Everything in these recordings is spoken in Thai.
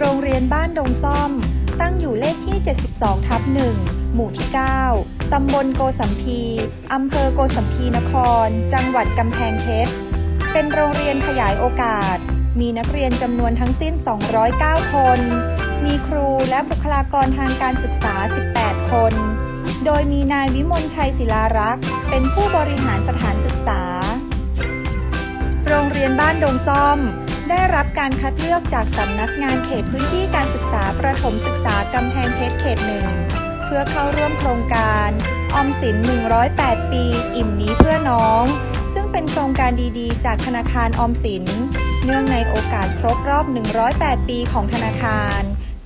โรงเรียนบ้านดงซ่อม ตั้งอยู่เลขที่ 72 ทับ 1 หมู่ที่ 9 ตำบลโกสัมพีอำเภอโกสัมพีนคร จังหวัดกำแพงเพชร เป็นโรงเรียนขยายโอกาส มีนักเรียนจำนวนทั้งสิ้น 209 คน มีครูและบุคลากรทางการศึกษา 18 คน โดยมีนายวิมลชัยศิลารักษ์ เป็นผู้บริหารสถานศึกษา โรงเรียนบ้านดงซ่อม ได้รับการคัดเลือกจากสำนักงานเขตพื้นที่การศึกษาประถมศึกษากำแพงเพชรเขตหนึ่งเพื่อเข้าร่วมโครงการออมสิน 108 ปี อิ่มนี้เพื่อน้อง ซึ่งเป็นโครงการดีๆ จากธนาคารออมสิน เนื่องในโอกาสครบรอบ 108 ปีของธนาคาร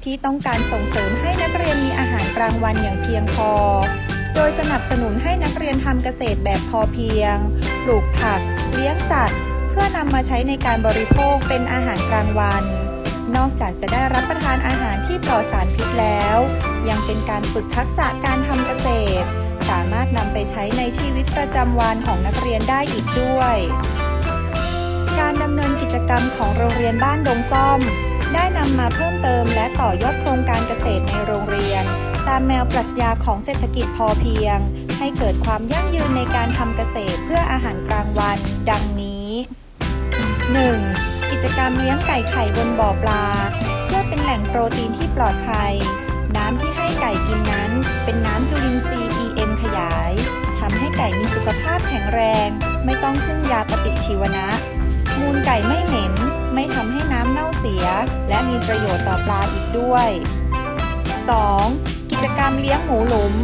ที่ต้องการส่งเสริมให้นักเรียนมีอาหารกลางวันอย่างเพียงพอ โดยสนับสนุนให้นักเรียนทำเกษตรแบบพอเพียง ปลูกผัก เลี้ยงสัตว์ เพื่อนำมาใช้ในการบริโภคเป็นอาหารกลางวัน นอกจากจะได้รับประทานอาหารที่ปลอดสารพิษแล้ว ยังเป็นการฝึกทักษะการทำเกษตร สามารถนำไปใช้ในชีวิตประจำวันของนักเรียนได้อีกด้วย การดำเนินกิจกรรมของโรงเรียนบ้านดงซ่อม ได้นำมาเพิ่มเติมและต่อยอดโครงการเกษตรในโรงเรียน ตามแนวปรัชญาของเศรษฐกิจพอเพียง ให้เกิดความยั่งยืนในการทำเกษตรเพื่ออาหารกลางวัน ดังนี้ 1. กิจกรรมเลี้ยงไก่ไข่บนบ่อปลา เพื่อเป็นแหล่งโปรตีนที่ปลอดภัย น้ำที่ให้ไก่กินนั้น เป็นน้ำจุลินทรีย์ EM ขยายทำให้ไก่มีสุขภาพแข็งแรง ไม่ต้องพึ่งยาปฏิชีวนะ มูลไก่ไม่เหม็น ไม่ทำให้น้ำเน่าเสีย และมีประโยชน์ต่อปลาอีกด้วย 2. กิจกรรมเลี้ยงหมูหลุม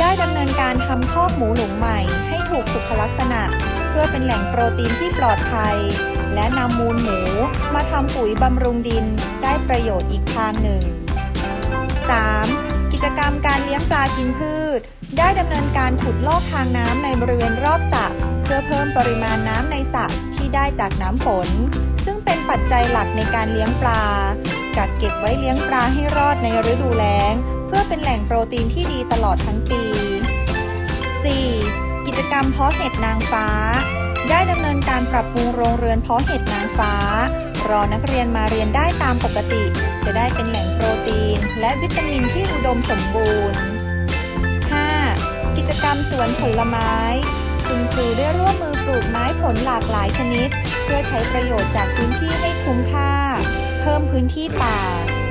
ได้ดำเนินการทำคอกหมูหลุมใหม่ ให้ถูกสุขลักษณะ เพื่อเป็นแหล่งโปรตีนที่ปลอดภัย และนำมูลหมูมาทำปุ๋ยบำรุงดินได้ประโยชน์อีกทางหนึ่ง 3. กิจกรรมการเลี้ยงปลากินพืช ได้ดำเนินการขุดลอกทางน้ำในบริเวณรอบสระเพื่อเพิ่มปริมาณน้ำในสระที่ได้จากน้ำฝน ซึ่งเป็นปัจจัยหลักในการเลี้ยงปลา กักเก็บไว้เลี้ยงปลาให้รอดในฤดูแล้ง เพื่อเป็นแหล่งโปรตีนที่ดีตลอดทั้งปี 4. กิจกรรมเพาะเห็ดนางฟ้า ได้ดำเนินการปรับปรุงโรงเรือนเพาะเห็ดนางฟ้า รอนักเรียนมาเรียนได้ตามปกติ จะได้เป็นแหล่งโปรตีน และวิตามินที่อุดมสมบูรณ์ 5. กิจกรรมสวนผลไม้คุณครูได้ร่วมมือปลูกไม้ผลหลากหลายชนิด เพื่อใช้ประโยชน์จากพื้นที่ให้คุ้มค่า เพิ่มพื้นที่ป่า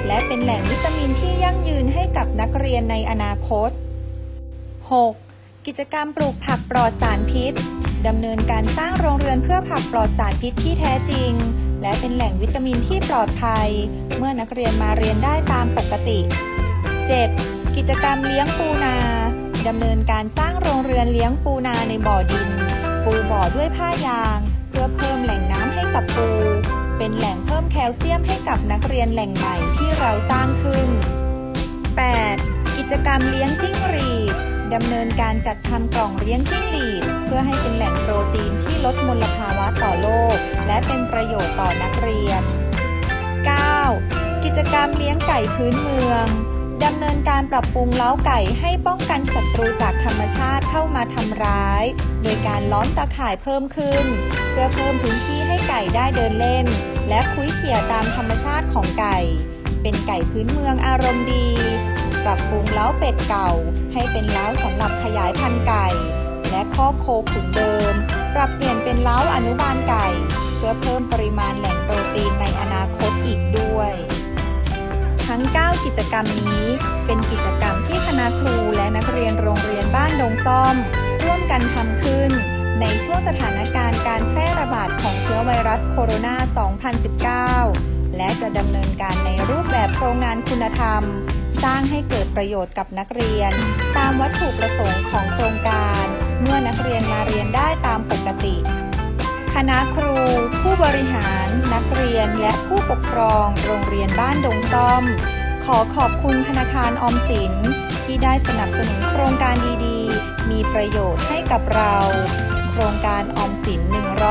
และเป็นแหล่งวิตามินที่ยั่งยืนให้กับนักเรียนในอนาคต 6. กิจกรรมปลูกผักปลอดสารพิษ ดำเนินการสร้างโรงเรือนเพื่อผักปลอดสารพิษที่แท้จริง และเป็นแหล่งวิตามินที่ปลอดภัย เมื่อนักเรียนมาเรียนได้ตามปกติ 7. กิจกรรมเลี้ยงปูนาดำเนินการสร้างโรงเรือนเลี้ยงปูนาในบ่อดิน ปูบ่อด้วยผ้ายาง เพื่อเพิ่มแหล่งน้ำให้กับปู เป็นแหล่งเพิ่มแคลเซียมให้กับนักเรียนแหล่งใหม่ที่เราสร้างขึ้น 8. กิจกรรมเลี้ยงจิ้งหรีด ดำเนินการจัดทำกล่องเลี้ยงจิ้งหรีด เพื่อให้เป็นแหล่งโปรตีนที่ลดมลภาวะต่อโลก และเป็นประโยชน์ต่อนักเรียน 9. กิจกรรมเลี้ยงไก่พื้นเมืองดำเนินการปรับปรุงเล้าไก่ให้ป้องกันศัตรูจากธรรมชาติเข้ามาทำร้าย โดยการล้อมตาข่ายเพิ่มขึ้น เพื่อเพิ่มพื้นที่ให้ไก่ได้เดินเล่น และคุ้ยเขี่ยตามธรรมชาติของไก่ เป็นไก่พื้นเมืองอารมณ์ดี ปรับปรุงเล้าเป็ดเก่า ให้เป็นเล้าสำหรับขยายพันธุ์ไก่ และข้อโคขุนเดิม ปรับเปลี่ยนเป็นเล้าอนุบาลไก่ เพื่อเพิ่มปริมาณแหล่งโปรตีนในอนาคตอีกด้วย ทั้ง 9 กิจกรรมนี้เป็นกิจกรรมที่คณะครูและนักเรียนโรงเรียนบ้านดงซ่อม ร่วมกันทำขึ้น ในช่วงสถานการณ์การแพร่ระบาดของเชื้อไวรัสโคโรนา 2019 และจะดำเนินการในรูปแบบโครงงานคุณธรรม สร้างให้เกิดประโยชน์กับนักเรียน ตามวัตถุประสงค์ของโครงการ เมื่อนักเรียนมาเรียนได้ตามปกติ คณะครู ผู้บริหาร นักเรียนและผู้ปกครอง โรงเรียนบ้านดงต้อม ขอขอบคุณธนาคารออมสิน ที่ได้สนับสนุนโครงการดีๆ มีประโยชน์ให้กับเรา โครงการออมสิน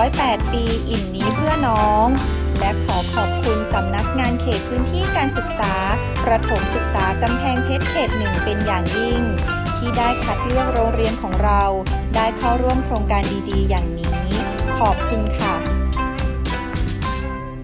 108 ปี อิ่มนี้เพื่อน้อง และขอขอบคุณสำนักงานเขตพื้นที่การศึกษา ประถมศึกษากำแพงเพชรเขตหนึ่งเป็นอย่างยิ่ง ที่ได้คัดเลือกโรงเรียนของเรา ได้เข้าร่วมโครงการดีๆ อย่างนี้ ขอบคุณค่ะ